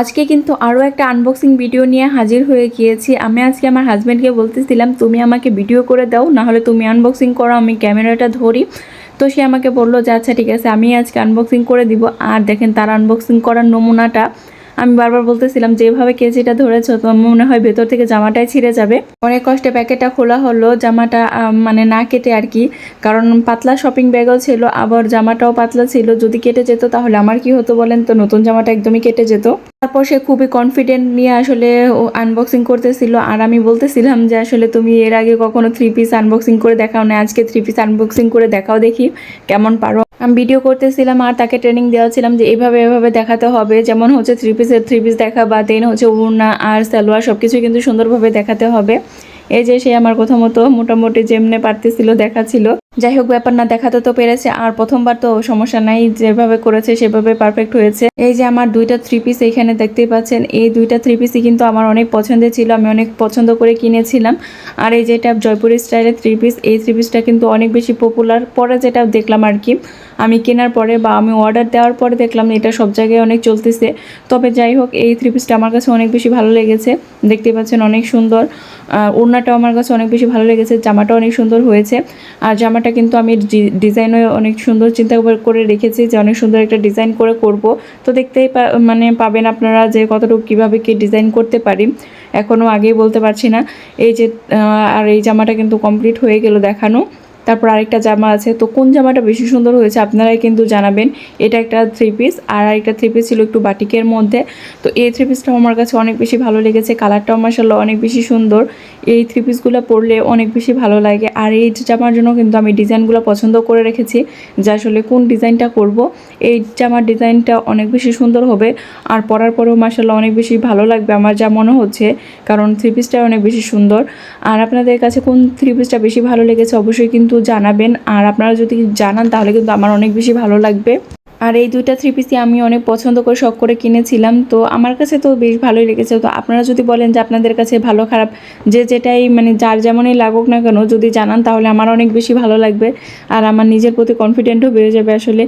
আজকে কিন্তু আরও একটা আনবক্সিং ভিডিও নিয়ে হাজির হয়ে গিয়েছি। আমি আজকে আমার হাজব্যান্ডকে বলতেছিলাম, তুমি আমাকে ভিডিও করে দাও, নাহলে তুমি আনবক্সিং করো, আমি ক্যামেরাটা ধরি। তো সে আমাকে বলল যে আচ্ছা ঠিক আছে, আমি আজকে আনবক্সিং করে দিব। আর দেখেন, তার আনবক্সিং করার নমুনাটা আমি বারবার বলতেছিলাম, যেভাবে কেজিটা ধরেছো তো মনে হয় ভেতর থেকে জামাটাই ছিঁড়ে যাবে? অনেক কষ্টে প্যাকেটটা খোলা হলো, জামাটা মানে না কেটে আর কি। কারণ পাতলা শপিং ব্যাগও ছিল, আবার জামাটাও পাতলা ছিল। যদি কেটে যেত তাহলে আমার কি হতো বলেন তো? নতুন জামাটা একদমই কেটে যেত। তারপর সে খুবই কনফিডেন্ট নিয়ে আসলে আনবক্সিং করতেছিল। আর আমি বলতেছিলাম যে, আসলে তুমি এর আগে কখনো থ্রি পিস আনবক্সিং করে দেখাও না আজকে থ্রি পিস আনবক্সিং করে দেখাও দেখি। কেমন পারো? আমি ভিডিও করতেছিলাম আর তাকে ট্রেনিং দেওয়া ছিলাম যে এভাবে এভাবে দেখাতে হবে। যেমন হচ্ছে থ্রি পিসের থ্রি পিস দেখা বা দেন হচ্ছে উড়না আর সালোয়ার সব কিছুই কিন্তু সুন্দরভাবে দেখাতে হবে। এই যে সে আমার কথা মতো মোটামুটি যেমনে পারতেছিল দেখাচ্ছিল। যাই হোক, ব্যাপার না, দেখাতে তো পেরেছে। আর প্রথমবার তো সমস্যা নাই, যেভাবে করেছে, সেভাবে পারফেক্ট হয়েছে। এই যে আমার দুইটা থ্রি পিস এখানে দেখতেই পাচ্ছেন, এই দুইটা থ্রি পিসই কিন্তু আমার অনেক পছন্দের ছিল, আমি অনেক পছন্দ করে কিনেছিলাম। আর এই যেটা জয়পুরি স্টাইলের থ্রি পিস এই থ্রি পিসটা কিন্তু অনেক বেশি পপুলার পরে যেটা দেখলাম আর কি, আমি কেনার পরে বা আমি অর্ডার দেওয়ার পরে দেখলাম এটা সব জায়গায় অনেক চলতেছে। তবে যাই হোক, এই থ্রি পিসটা আমার কাছে অনেক বেশি ভালো লেগেছে। দেখতে পাচ্ছেন অনেক সুন্দর। ওড়নাটাও আমার কাছে অনেক বেশি ভালো লেগেছে জামাটা অনেক সুন্দর হয়েছে। আর জামাটা কিন্তু আমি ডিজাইনও অনেক সুন্দর চিন্তা করে- রেখেছি যে অনেক সুন্দর একটা ডিজাইন করে করব। তো দেখতেই মানে পাবেন আপনারা যে কতটুকু কীভাবে কি ডিজাইন করতে পারি। এখনও আগেই বলতে পারছি না। এই যে আর এই জামাটা কিন্তু কমপ্লিট হয়ে গেল দেখানো। তারপর আরেকটা জামা আছে। তো কোন জামাটা বেশি সুন্দর হয়েছে আপনারাই কিন্তু জানাবেন। এটা একটা থ্রি পিস আর আরেকটা থ্রি পিস ছিল একটু বাটিকের মধ্যে। তো এই থ্রি পিসটাও আমার কাছে অনেক বেশি ভালো লেগেছে। কালারটাও মাসাল্লাহ অনেক বেশি সুন্দর। এই থ্রি পিসগুলো পরলে অনেক বেশি ভালো লাগে। আর এই জামার জন্য কিন্তু আমি ডিজাইনগুলো পছন্দ করে রেখেছি। যে আসলে কোন ডিজাইনটা করব, এই জামার ডিজাইনটা অনেক বেশি সুন্দর হবে। আর পরার পরেও মাসাল্লাহ অনেক বেশি ভালো লাগবে আমার যা মনে হচ্ছে। কারণ থ্রি পিসটা অনেক বেশি সুন্দর। আর আপনাদের কাছে কোন থ্রি পিসটা বেশি ভালো লেগেছে অবশ্যই কিন্তু জানাবেন। আর আপনারা যদি জানান, তাহলে কিন্তু আমার অনেক বেশি ভালো লাগবে। আর এই দুইটা থ্রি পিসই আমি অনেক পছন্দ করে শখ করে কিনেছিলাম। তো আমার কাছে তো বেশ ভালোই লেগেছে। তো আপনারা যদি বলেন যে আপনাদের কাছে ভালো, খারাপ, যে যেটাই মানে যার যেমনই লাগুক না কেন, যদি জানান, তাহলে আমার অনেক বেশি ভালো লাগবে। আর আমার নিজের প্রতি কনফিডেন্টও বেড়ে যাবে আসলে।